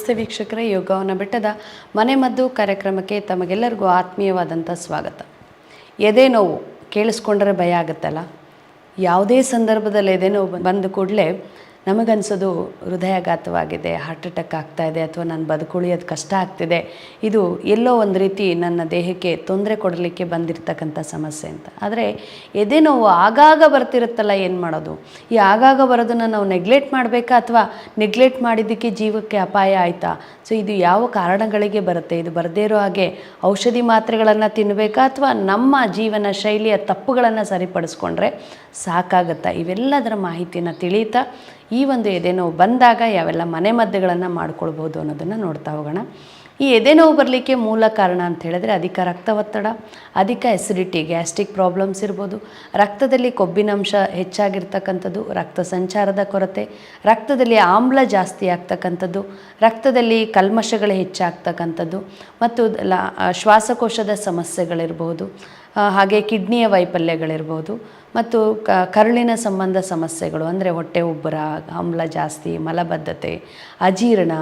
ನಮಸ್ತೆ ವೀಕ್ಷಕರೇ ಯೋಗವನ್ನು ಬೆಟ್ಟದ ಮನೆ ಮದ್ದು ಕಾರ್ಯಕ್ರಮಕ್ಕೆ ತಮಗೆಲ್ಲರಿಗೂ ಆತ್ಮೀಯವಾದಂಥ ಸ್ವಾಗತ. ಎದೆ ನೋವು ಕೇಳಿಸ್ಕೊಂಡ್ರೆ ಭಯ ಆಗುತ್ತಲ್ಲ? ಯಾವುದೇ ಸಂದರ್ಭದಲ್ಲಿ ಎದೆ ನೋವು ಬಂದ ಕೂಡಲೇ ನಮಗನ್ಸೋದು ಹೃದಯಾಘಾತವಾಗಿದೆ ಹಾರ್ಟ್ ಅಟ್ಯಾಕ್ ಆಗ್ತಾ ಇದೆ ಅಥವಾ ನಾನು ಬದುಕುಳಿಯೋದು ಕಷ್ಟ ಆಗ್ತಿದೆ. ಇದು ಎಲ್ಲೋ ಒಂದು ರೀತಿ ನನ್ನ ದೇಹಕ್ಕೆ ತೊಂದರೆ ಕೊಡಲಿಕ್ಕೆ ಬಂದಿರತಕ್ಕಂಥ ಸಮಸ್ಯೆ ಅಂತ. ಆದರೆ ಎದೆ ನೋವು ಆಗಾಗ ಬರ್ತಿರುತ್ತಲ್ಲ ಏನು ಮಾಡೋದು? ಈ ಆಗಾಗ ಬರೋದನ್ನು ನಾವು ನೆಗ್ಲೆಕ್ಟ್ ಮಾಡಬೇಕಾ ಅಥವಾ ನೆಗ್ಲೆಕ್ಟ್ ಮಾಡಿದ್ದಕ್ಕೆ ಜೀವಕ್ಕೆ ಅಪಾಯ ಆಯಿತಾ? ಸೊ ಇದು ಯಾವ ಕಾರಣಗಳಿಗೆ ಬರುತ್ತೆ? ಇದು ಬರದೇ ಇರೋ ಹಾಗೆ ಔಷಧಿ ಮಾತ್ರೆಗಳನ್ನು ತಿನ್ನಬೇಕಾ ಅಥವಾ ನಮ್ಮ ಜೀವನ ಶೈಲಿಯ ತಪ್ಪುಗಳನ್ನು ಸರಿಪಡಿಸ್ಕೊಂಡ್ರೆ ಸಾಕಾಗುತ್ತಾ? ಇವೆಲ್ಲದರ ಮಾಹಿತಿನ ತಿಳಿಯುತ್ತಾ ಈ ಒಂದು ಎದೆನೋವು ಬಂದಾಗ ಯಾವೆಲ್ಲ ಮನೆ ಮದ್ದುಗಳನ್ನು ಮಾಡ್ಕೊಳ್ಬೋದು ಅನ್ನೋದನ್ನು ನೋಡ್ತಾ ಹೋಗೋಣ. ಈ ಎದೆನೋವು ಬರಲಿಕ್ಕೆ ಮೂಲ ಕಾರಣ ಅಂತ ಹೇಳಿದ್ರೆ ಅಧಿಕ ರಕ್ತ ಒತ್ತಡ, ಅಧಿಕ ಎಸಿಡಿಟಿ ಗ್ಯಾಸ್ಟ್ರಿಕ್ ಪ್ರಾಬ್ಲಮ್ಸ್ ಇರ್ಬೋದು. ರಕ್ತದಲ್ಲಿ ಕೊಬ್ಬಿನಂಶ ಹೆಚ್ಚಾಗಿರ್ತಕ್ಕಂಥದ್ದು, ರಕ್ತ ಸಂಚಾರದ ಕೊರತೆ, ರಕ್ತದಲ್ಲಿ ಆಮ್ಲ ಜಾಸ್ತಿ ಆಗ್ತಕ್ಕಂಥದ್ದು, ರಕ್ತದಲ್ಲಿ ಕಲ್ಮಶಗಳು ಹೆಚ್ಚಾಗ್ತಕ್ಕಂಥದ್ದು ಮತ್ತು ಶ್ವಾಸಕೋಶದ ಸಮಸ್ಯೆಗಳಿರ್ಬೋದು. ಹಾಗೆ ಕಿಡ್ನಿಯ ವೈಫಲ್ಯಗಳಿರ್ಬೋದು. ಮತ್ತು ಕ, ಕರುಳಿನ ಸಂಬಂಧ ಸಮಸ್ಯೆಗಳು, ಅಂದರೆ ಹೊಟ್ಟೆ ಉಬ್ಬರ ಆಮ್ಲ ಜಾಸ್ತಿ, ಮಲಬದ್ಧತೆ, ಅಜೀರ್ಣ,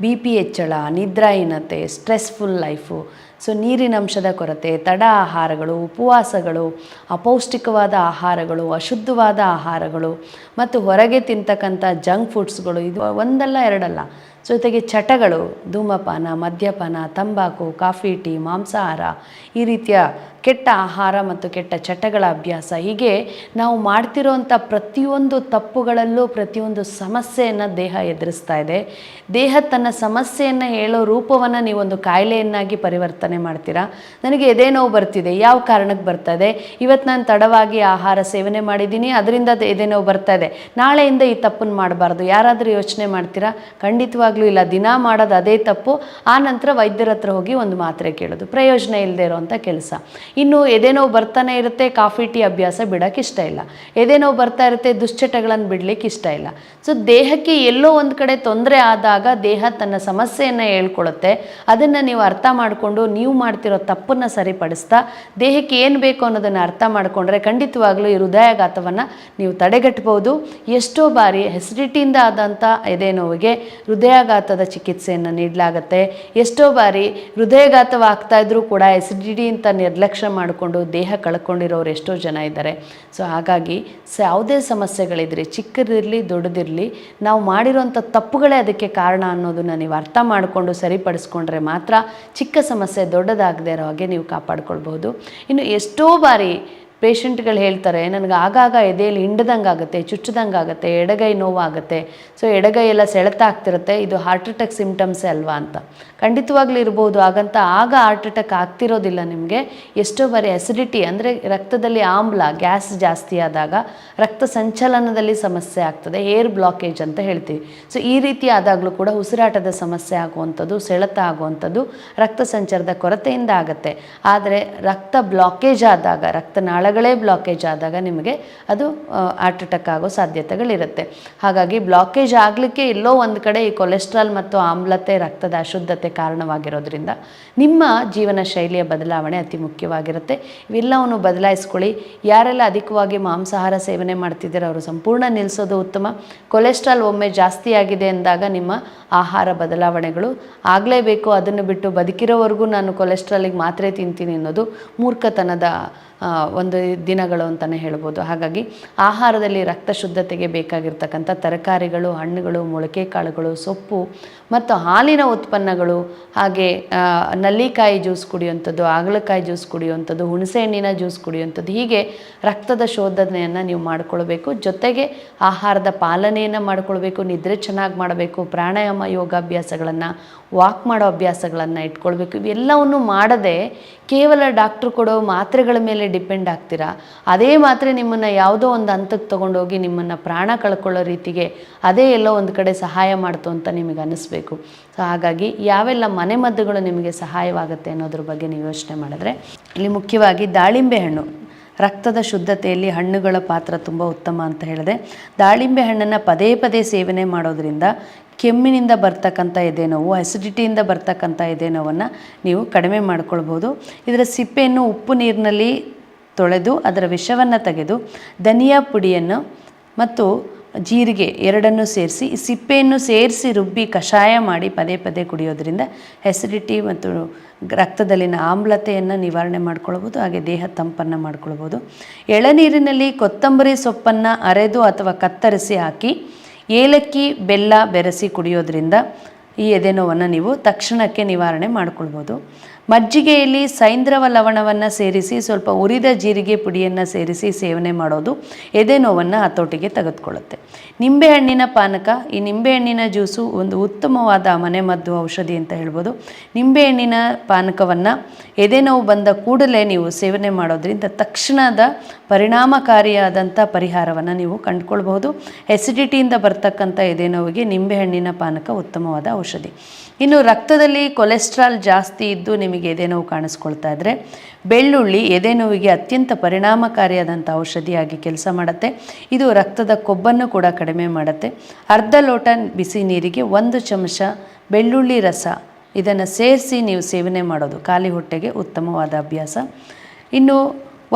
ಬಿ ಪಿ ಹೆಚ್ಚಳ, ನಿದ್ರಾಹೀನತೆ, ಸ್ಟ್ರೆಸ್ಫುಲ್ ಲೈಫು. ಸೊ ನೀರಿನಂಶದ ಕೊರತೆ, ತಡ ಆಹಾರಗಳು, ಉಪವಾಸಗಳು, ಅಪೌಷ್ಟಿಕವಾದ ಆಹಾರಗಳು, ಅಶುದ್ಧವಾದ ಆಹಾರಗಳು, ಮತ್ತು ಹೊರಗೆ ತಿಂತಕ್ಕಂಥ ಜಂಕ್ ಫುಡ್ಸ್ಗಳು, ಇದು ಒಂದಲ್ಲ ಎರಡಲ್ಲ. ಜೊತೆಗೆ ಚಟಗಳು, ಧೂಮಪಾನ, ಮದ್ಯಪಾನ, ತಂಬಾಕು, ಕಾಫಿ, ಟೀ, ಮಾಂಸಾಹಾರ, ಈ ರೀತಿಯ ಕೆಟ್ಟ ಆಹಾರ ಮತ್ತು ಕೆಟ್ಟ ಚಟಗಳ ಅಭ್ಯಾಸ. ಹೀಗೆ ನಾವು ಮಾಡ್ತಿರೋಂಥ ಪ್ರತಿಯೊಂದು ತಪ್ಪುಗಳಲ್ಲೂ ಪ್ರತಿಯೊಂದು ಸಮಸ್ಯೆಯನ್ನು ದೇಹ ಎದುರಿಸ್ತಾ ಇದೆ. ದೇಹ ತನ್ನ ಸಮಸ್ಯೆಯನ್ನು ಹೇಳೋ ರೂಪವನ್ನು ನೀವೊಂದು ಕಾಯಿಲೆಯನ್ನಾಗಿ ಪರಿವರ್ತನೆ ಮಾಡ್ತೀರಾ? ನನಗೆ ಎದೆ ನೋವು ಬರ್ತಿದೆ, ಯಾವ ಕಾರಣಕ್ಕೆ ಬರ್ತಾ ಇದೆ? ಇವತ್ತು ನಾನು ತಡವಾಗಿ ಆಹಾರ ಸೇವನೆ ಮಾಡಿದ್ದೀನಿ, ಅದರಿಂದ ಅದು ಎದೆ ನೋವು ಬರ್ತಾ ಇದೆ. ನಾಳೆಯಿಂದ ಈ ತಪ್ಪನ್ನು ಮಾಡಬಾರ್ದು. ಯಾರಾದರೂ ಯೋಚನೆ ಮಾಡ್ತೀರಾ? ಖಂಡಿತವಾಗ್ಲೂ ಇಲ್ಲ, ದಿನ ಮಾಡೋದು ಅದೇ ತಪ್ಪು. ಆ ನಂತರ ವೈದ್ಯರ ಹತ್ರ ಹೋಗಿ ಒಂದು ಮಾತ್ರೆ ಕೇಳೋದು. ಪ್ರಯೋಜನ ಇಲ್ಲದೆ ಇರೋವಂಥ ಕೆಲಸ. ಇನ್ನು ಎದೆನೋವು ಬರ್ತಾನೆ ಇರುತ್ತೆ, ಕಾಫಿ, ಟೀ ಅಭ್ಯಾಸ ಬಿಡೋಕ್ಕೆ ಇಷ್ಟ ಇಲ್ಲ. ಎದೆನೋವು ಬರ್ತಾ ಇರುತ್ತೆ, ದುಶ್ಚಟಗಳನ್ನು ಬಿಡಲಿಕ್ಕೆ ಇಷ್ಟ ಇಲ್ಲ. ಸೊ ದೇಹಕ್ಕೆ ಎಲ್ಲೋ ಒಂದು ಕಡೆ ತೊಂದರೆ ಆದಾಗ ದೇಹ ತನ್ನ ಸಮಸ್ಯೆಯನ್ನು ಹೇಳ್ಕೊಳುತ್ತೆ. ಅದನ್ನು ನೀವು ಅರ್ಥ ಮಾಡಿಕೊಂಡು ನೀವು ಮಾಡ್ತಿರೋ ತಪ್ಪನ್ನು ಸರಿಪಡಿಸ್ತಾ, ದೇಹಕ್ಕೆ ಏನು ಬೇಕು ಅನ್ನೋದನ್ನು ಅರ್ಥ ಮಾಡಿಕೊಂಡ್ರೆ ಖಂಡಿತವಾಗ್ಲೂ ಈ ಹೃದಯಾಘಾತವನ್ನು ನೀವು ತಡೆಗಟ್ಟಬಹುದು ಎಷ್ಟೋ ಬಾರಿ ಹೆಸಿಡಿಟಿಯಿಂದ ಆದಂಥ ಎದೆ ನೋವಿಗೆ ಹೃದಯಾಘಾತದ ಚಿಕಿತ್ಸೆಯನ್ನು ನೀಡಲಾಗುತ್ತೆ. ಎಷ್ಟೋ ಬಾರಿ ಹೃದಯಾಘಾತವಾಗ್ತಾ ಇದ್ರೂ ಕೂಡ ಎಸಿಡಿಟಿ ಅಂತ ನಿರ್ಲಕ್ಷ್ಯ ಮಾಡಿಕೊಂಡು ದೇಹ ಕಳ್ಕೊಂಡಿರೋರು ಎಷ್ಟೋ ಜನ ಇದ್ದಾರೆ. ಸೊ, ಹಾಗಾಗಿ ಸ, ಯಾವುದೇ ಸಮಸ್ಯೆಗಳಿದ್ರೆ, ಚಿಕ್ಕದಿರಲಿ ದೊಡ್ಡದಿರಲಿ, ನಾವು ಮಾಡಿರೋಂಥ ತಪ್ಪುಗಳೇ ಅದಕ್ಕೆ ಕಾರಣ ಅನ್ನೋದನ್ನ ನೀವು ಅರ್ಥ ಮಾಡಿಕೊಂಡು ಸರಿಪಡಿಸ್ಕೊಂಡ್ರೆ ಮಾತ್ರ ಚಿಕ್ಕ ಸಮಸ್ಯೆ ದೊಡ್ಡದಾಗದೇ ಇರೋ ಹಾಗೆ ನೀವು ಕಾಪಾಡ್ಕೊಳ್ಬೋದು ಇನ್ನು ಎಷ್ಟೋ ಬಾರಿ ಪೇಷಂಟ್ಗಳು ಹೇಳ್ತಾರೆ, ನನಗೆ ಆಗಾಗ ಎದೆಯಲ್ಲಿ ಹಿಂಡ್ದಂಗೆ ಆಗುತ್ತೆ, ಚುಚ್ಚದಂಗೆ ಆಗುತ್ತೆ, ಎಡಗೈ ನೋವಾಗುತ್ತೆ, ಸೊ ಎಡಗೈ ಎಲ್ಲ ಸೆಳೆತ ಆಗ್ತಿರುತ್ತೆ, ಇದು ಹಾರ್ಟ್ ಅಟ್ಯಾಕ್ ಸಿಮ್ಟಮ್ಸೇ ಅಲ್ವಾ ಅಂತ. ಖಂಡಿತವಾಗ್ಲೂ ಇರ್ಬೋದು, ಹಾಗಂತ ಆಗ ಹಾರ್ಟ್ ಅಟ್ಯಾಕ್ ಆಗ್ತಿರೋದಿಲ್ಲ ನಿಮಗೆ. ಎಷ್ಟೋ ಬಾರಿ ಅಸಿಡಿಟಿ ಅಂದರೆ ರಕ್ತದಲ್ಲಿ ಆಮ್ಲ, ಗ್ಯಾಸ್ ಜಾಸ್ತಿ ಆದಾಗ ರಕ್ತ ಸಂಚಲನದಲ್ಲಿ ಸಮಸ್ಯೆ ಆಗ್ತದೆ ಏರ್ ಬ್ಲಾಕೇಜ್ ಅಂತ ಹೇಳ್ತೀವಿ. ಸೊ ಈ ರೀತಿ ಆದಾಗಲೂ ಕೂಡ ಉಸಿರಾಟದ ಸಮಸ್ಯೆ ಆಗುವಂಥದ್ದು, ಸೆಳೆತ ಆಗುವಂಥದ್ದು ರಕ್ತ ಸಂಚಾರದ ಕೊರತೆಯಿಂದ ಆಗುತ್ತೆ. ಆದರೆ ರಕ್ತ ಬ್ಲಾಕೇಜ್ ಆದಾಗ ರಕ್ತನಾಳಗಳೇ ಬ್ಲಾಕೇಜ್ ಆದಾಗ ನಿಮಗೆ ಅದು ಹಾರ್ಟ್ ಅಟ್ಯಾಕ್ ಆಗೋ ಸಾಧ್ಯತೆಗಳಿರುತ್ತೆ. ಹಾಗಾಗಿ ಬ್ಲಾಕೇಜ್ ಆಗಲಿಕ್ಕೆ ಎಲ್ಲೋ ಒಂದು ಕಡೆ ಈ ಕೊಲೆಸ್ಟ್ರಾಲ್ ಮತ್ತು ಆಮ್ಲತೆ ರಕ್ತದ ಅಶುದ್ಧತೆ ಕಾರಣವಾಗಿರೋದ್ರಿಂದ ನಿಮ್ಮ ಜೀವನ ಶೈಲಿಯ ಬದಲಾವಣೆ ಅತಿ ಮುಖ್ಯವಾಗಿರುತ್ತೆ. ಇವೆಲ್ಲವನ್ನು ಬದಲಾಯಿಸ್ಕೊಳ್ಳಿ. ಯಾರೆಲ್ಲ ಅಧಿಕವಾಗಿ ಮಾಂಸಾಹಾರ ಸೇವನೆ ಮಾಡ್ತಿದ್ದೀರೋ ಅವರು ಸಂಪೂರ್ಣ ನಿಲ್ಲಿಸೋದು ಉತ್ತಮ. ಕೊಲೆಸ್ಟ್ರಾಲ್ ಒಮ್ಮೆ ಜಾಸ್ತಿ ಆಗಿದೆ ಅಂದಾಗ ನಿಮ್ಮ ಆಹಾರ ಬದಲಾವಣೆಗಳು ಆಗಲೇಬೇಕು. ಅದನ್ನು ಬಿಟ್ಟು ಬದುಕಿರೋವರೆಗೂ ನಾನು ಕೊಲೆಸ್ಟ್ರಾಲಿಗೆ ಮಾತ್ರೆ ತಿಂತೀನಿ ಅನ್ನೋದು ಮೂರ್ಖತನದ ಆ, ಒಂದು ದಿನಗಳು ಅಂತಲೇ ಹೇಳ್ಬೋದು. ಹಾಗಾಗಿ ಆಹಾರದಲ್ಲಿ ರಕ್ತ ಶುದ್ಧತೆಗೆ ಬೇಕಾಗಿರ್ತಕ್ಕಂಥ ತರಕಾರಿಗಳು, ಹಣ್ಣುಗಳು ಮೊಳಕೆ ಕಾಳುಗಳು ಸೊಪ್ಪು ಮತ್ತು ಹಾಲಿನ ಉತ್ಪನ್ನಗಳು, ಹಾಗೆ ನಲ್ಲಿಕಾಯಿ ಜ್ಯೂಸ್ ಕುಡಿಯುವಂಥದ್ದು ಆಗಲಕಾಯಿ ಜ್ಯೂಸ್ ಕುಡಿಯುವಂಥದ್ದು, ಹುಣಸೆ ಹಣ್ಣಿನ ಜ್ಯೂಸ್ ಕುಡಿಯುವಂಥದ್ದು, ಹೀಗೆ ರಕ್ತದ ಶೋಧನೆಯನ್ನು ನೀವು ಮಾಡಿಕೊಳ್ಬೇಕು. ಜೊತೆಗೆ ಆಹಾರದ ಪಾಲನೆಯನ್ನು ಮಾಡಿಕೊಳ್ಬೇಕು, ನಿದ್ರೆ ಚೆನ್ನಾಗಿ ಮಾಡಬೇಕು, ಪ್ರಾಣಾಯಾಮ ಯೋಗಾಭ್ಯಾಸಗಳನ್ನು, ವಾಕ್ ಮಾಡೋ ಅಭ್ಯಾಸಗಳನ್ನು ಇಟ್ಕೊಳ್ಬೇಕು. ಇವೆಲ್ಲವನ್ನು ಮಾಡದೆ ಕೇವಲ ಡಾಕ್ಟ್ರು ಕೊಡೋ ಮಾತ್ರೆಗಳ ಮೇಲೆ ಡಿಪೆಂಡ್ ಆಗ್ತೀರಾ ಅದೇ ಮಾತ್ರೆ ನಿಮ್ಮನ್ನು ಯಾವುದೋ ಒಂದು ಹಂತಕ್ಕೆ ತೊಗೊಂಡೋಗಿ ನಿಮ್ಮನ್ನು ಪ್ರಾಣ ಕಳ್ಕೊಳ್ಳೋ ರೀತಿಗೆ ಅದೇ ಎಲ್ಲೋ ಒಂದು ಕಡೆ ಸಹಾಯ ಮಾಡ್ತು ಅಂತ ನಿಮಗೆ ಅನ್ನಿಸ್ಬೇಕು ಸೊ ಹಾಗಾಗಿ ಯಾವೆಲ್ಲ ಮನೆಮದ್ದುಗಳು ನಿಮಗೆ ಸಹಾಯವಾಗುತ್ತೆ ಅನ್ನೋದ್ರ ಬಗ್ಗೆ ನೀವು ಯೋಚನೆ ಮಾಡಿದ್ರೆ, ಇಲ್ಲಿ ಮುಖ್ಯವಾಗಿ ದಾಳಿಂಬೆ ಹಣ್ಣು. ರಕ್ತದ ಶುದ್ಧತೆಯಲ್ಲಿ ಹಣ್ಣುಗಳ ಪಾತ್ರ ತುಂಬ ಉತ್ತಮ ಅಂತ ಹೇಳಿದೆ. ದಾಳಿಂಬೆ ಹಣ್ಣನ್ನು ಪದೇ ಪದೇ ಸೇವನೆ ಮಾಡೋದ್ರಿಂದ ಕೆಮ್ಮಿನಿಂದ ಬರ್ತಕ್ಕಂಥ ಎದೆನೋವು ಅಸಿಡಿಟಿಯಿಂದ ಬರ್ತಕ್ಕಂಥ ಎದೆನೋವನ್ನು ನೀವು ಕಡಿಮೆ ಮಾಡ್ಕೊಳ್ಬೋದು. ಇದರ ಸಿಪ್ಪೆಯನ್ನು ಉಪ್ಪು ನೀರಿನಲ್ಲಿ ತೊಳೆದು ಅದರ ವಿಷವನ್ನು ತೆಗೆದು ಧನಿಯಾ ಪುಡಿಯನ್ನು ಮತ್ತು ಜೀರಿಗೆ ಎರಡನ್ನು ಸೇರಿಸಿ, ಈ ಸಿಪ್ಪೆಯನ್ನು ಸೇರಿಸಿ ರುಬ್ಬಿ ಕಷಾಯ ಮಾಡಿ ಪದೇ ಪದೇ ಕುಡಿಯೋದ್ರಿಂದ ಹೆಸಿಡಿಟಿ ಮತ್ತು ರಕ್ತದಲ್ಲಿನ ಆಮ್ಲತೆಯನ್ನು ನಿವಾರಣೆ ಮಾಡ್ಕೊಳ್ಬೋದು, ಹಾಗೆ ದೇಹ ತಂಪನ್ನು ಮಾಡ್ಕೊಳ್ಬೋದು. ಎಳನೀರಿನಲ್ಲಿ ಕೊತ್ತಂಬರಿ ಸೊಪ್ಪನ್ನು ಅರೆದು ಅಥವಾ ಕತ್ತರಿಸಿ ಹಾಕಿ, ಏಲಕ್ಕಿ, ಬೆಲ್ಲ ಬೆರೆಸಿ ಕುಡಿಯೋದ್ರಿಂದ ಈ ಎದೆನೋವನ್ನು ನೀವು ತಕ್ಷಣಕ್ಕೆ ನಿವಾರಣೆ ಮಾಡ್ಕೊಳ್ಬೋದು. ಮಜ್ಜಿಗೆಯಲ್ಲಿ ಸೈಂದ್ರವ ಲವಣವನ್ನು ಸೇರಿಸಿ ಸ್ವಲ್ಪ ಉರಿದ ಜೀರಿಗೆ ಪುಡಿಯನ್ನು ಸೇರಿಸಿ ಸೇವನೆ ಮಾಡೋದು ಎದೆನೋವನ್ನು ಹತೋಟಿಗೆ ತೆಗೆದುಕೊಳ್ಳುತ್ತೆ. ನಿಂಬೆಹಣ್ಣಿನ ಪಾನಕ, ಈ ನಿಂಬೆಹಣ್ಣಿನ ಜ್ಯೂಸು ಒಂದು ಉತ್ತಮವಾದ ಮನೆಮದ್ದು ಔಷಧಿ ಅಂತ ಹೇಳ್ಬೋದು. ನಿಂಬೆಹಣ್ಣಿನ ಪಾನಕವನ್ನು ಎದೆನೋವು ಬಂದ ಕೂಡಲೇ ನೀವು ಸೇವನೆ ಮಾಡೋದ್ರಿಂದ ತಕ್ಷಣದ ಪರಿಣಾಮಕಾರಿಯಾದಂಥ ಪರಿಹಾರವನ್ನು ನೀವು ಕಂಡುಕೊಳ್ಬಹುದು. ಎಸಿಡಿಟಿಯಿಂದ ಬರ್ತಕ್ಕಂಥ ಎದೆನೋವಿಗೆ ನಿಂಬೆಹಣ್ಣಿನ ಪಾನಕ ಉತ್ತಮವಾದ ಔಷಧಿ. ಇನ್ನು ರಕ್ತದಲ್ಲಿ ಕೊಲೆಸ್ಟ್ರಾಲ್ ಜಾಸ್ತಿ ಇದ್ದು ನಿಮಗೆ ಎದೆನೋವು ಕಾಣಿಸ್ಕೊಳ್ತಾ ಇದ್ದರೆ ಬೆಳ್ಳುಳ್ಳಿ ಎದೆನೋವಿಗೆ ಅತ್ಯಂತ ಪರಿಣಾಮಕಾರಿಯಾದಂಥ ಔಷಧಿಯಾಗಿ ಕೆಲಸ ಮಾಡುತ್ತೆ. ಇದು ರಕ್ತದ ಕೊಬ್ಬನ್ನು ಕೂಡ ಕಡಿಮೆ ಮಾಡುತ್ತೆ. ಅರ್ಧ ಲೋಟ ಬಿಸಿ ನೀರಿಗೆ ಒಂದು ಚಮಚ ಬೆಳ್ಳುಳ್ಳಿ ರಸ, ಇದನ್ನು ಸೇರಿಸಿ ನೀವು ಸೇವನೆ ಮಾಡೋದು. ಖಾಲಿ ಹೊಟ್ಟೆಗೆ ಉತ್ತಮವಾದ ಅಭ್ಯಾಸ. ಇನ್ನು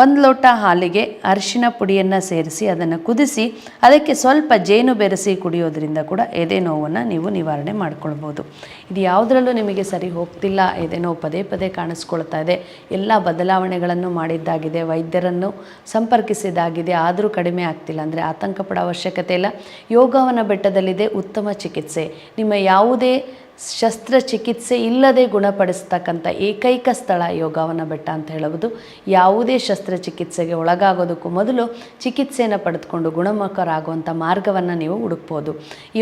ಒಂದು ಲೋಟ ಹಾಲಿಗೆ ಅರಿಶಿನ ಪುಡಿಯನ್ನು ಸೇರಿಸಿ ಅದನ್ನು ಕುದಿಸಿ, ಅದಕ್ಕೆ ಸ್ವಲ್ಪ ಜೇನು ಬೆರೆಸಿ ಕುಡಿಯೋದ್ರಿಂದ ಕೂಡ ಎದೆ ನೋವನ್ನು ನೀವು ನಿವಾರಣೆ ಮಾಡ್ಕೊಳ್ಬೋದು. ಇದು ಯಾವುದರಲ್ಲೂ ನಿಮಗೆ ಸರಿ ಹೋಗ್ತಿಲ್ಲ, ಎದೆ ನೋವು ಪದೇ ಪದೇ ಕಾಣಿಸ್ಕೊಳ್ತಾ ಇದೆ. ಎಲ್ಲ ಬದಲಾವಣೆಗಳನ್ನು ಮಾಡಿದ್ದಾಗಿದೆ, ವೈದ್ಯರನ್ನು ಸಂಪರ್ಕಿಸಿದಾಗಿದೆ ಆದರೂ ಕಡಿಮೆ ಆಗ್ತಿಲ್ಲ ಅಂದರೆ ಆತಂಕ ಪಡೋ ಅವಶ್ಯಕತೆ ಇಲ್ಲ. ಯೋಗವನ ಬೆಟ್ಟದಲ್ಲಿದೆ ಉತ್ತಮ ಚಿಕಿತ್ಸೆ. ನಿಮ್ಮ ಯಾವುದೇ ಶಸ್ತ್ರಚಿಕಿತ್ಸೆ ಇಲ್ಲದೆ ಗುಣಪಡಿಸ್ತಕ್ಕಂಥ ಏಕೈಕ ಸ್ಥಳ ಯೋಗವನ ಬೆಟ್ಟ ಅಂತ ಹೇಳಬಹುದು. ಯಾವುದೇ ಶಸ್ತ್ರಚಿಕಿತ್ಸೆಗೆ ಒಳಗಾಗೋದಕ್ಕೂ ಮೊದಲು ಚಿಕಿತ್ಸೆಯನ್ನು ಪಡೆದುಕೊಂಡು ಗುಣಮುಖರಾಗುವಂಥ ಮಾರ್ಗವನ್ನು ನೀವು ಹುಡುಕ್ಬೋದು.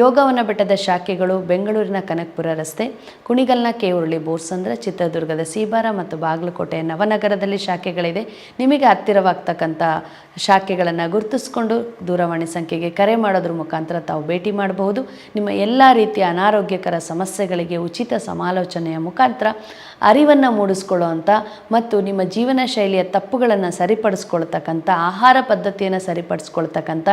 ಯೋಗವನ ಬೆಟ್ಟದ ಶಾಖೆಗಳು ಬೆಂಗಳೂರಿನ ಕನಕಪುರ ರಸ್ತೆ, ಕುಣಿಗಲ್ನ ಕೇವರುಳಿ ಬೋರ್ಸಂದ್ರ, ಚಿತ್ರದುರ್ಗದ ಸೀಬಾರ ಮತ್ತು ಬಾಗಲಕೋಟೆಯ ನವನಗರದಲ್ಲಿ ಶಾಖೆಗಳಿದೆ ನಿಮಗೆ ಹತ್ತಿರವಾಗ್ತಕ್ಕಂಥ ಶಾಖೆಗಳನ್ನು ಗುರುತಿಸ್ಕೊಂಡು ದೂರವಾಣಿ ಸಂಖ್ಯೆಗೆ ಕರೆ ಮಾಡೋದ್ರ ಮುಖಾಂತರ ತಾವು ಭೇಟಿ ಮಾಡಬಹುದು. ನಿಮ್ಮ ಎಲ್ಲ ರೀತಿಯ ಅನಾರೋಗ್ಯಕರ ಸಮಸ್ಯೆಗಳಿಗೆ ಉಚಿತ ಸಮಾಲೋಚನೆಯ ಮುಖಾಂತರ ಅರಿವನ್ನು ಮೂಡಿಸ್ಕೊಳ್ಳುವಂಥ ಮತ್ತು ನಿಮ್ಮ ಜೀವನ ಶೈಲಿಯ ತಪ್ಪುಗಳನ್ನು ಸರಿಪಡಿಸ್ಕೊಳ್ತಕ್ಕಂಥ, ಆಹಾರ ಪದ್ಧತಿಯನ್ನು ಸರಿಪಡಿಸ್ಕೊಳ್ತಕ್ಕಂಥ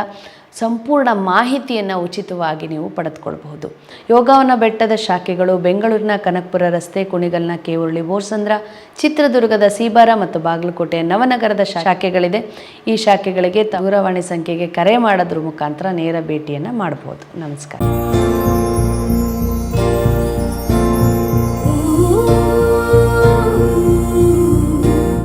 ಸಂಪೂರ್ಣ ಮಾಹಿತಿಯನ್ನು ಉಚಿತವಾಗಿ ನೀವು ಪಡೆದುಕೊಳ್ಬಹುದು. ಯೋಗವನ ಬೆಟ್ಟದ ಶಾಖೆಗಳು ಬೆಂಗಳೂರಿನ ಕನಕಪುರ ರಸ್ತೆ ಕುಣಿಗಲ್ನ ಕೇವುರುಳಿ ಬೋರ್ಸಂದ್ರ, ಚಿತ್ರದುರ್ಗದ ಸೀಬಾರ ಮತ್ತು ಬಾಗಲಕೋಟೆ ನವನಗರದ ಶಾಖೆಗಳಿದೆ. ಈ ಶಾಖೆಗಳಿಗೆ ದೂರವಾಣಿ ಸಂಖ್ಯೆಗೆ ಕರೆ ಮಾಡೋದ್ರ ಮುಖಾಂತರ ನೇರ ಭೇಟಿಯನ್ನು ಮಾಡಬಹುದು ನಮಸ್ಕಾರ.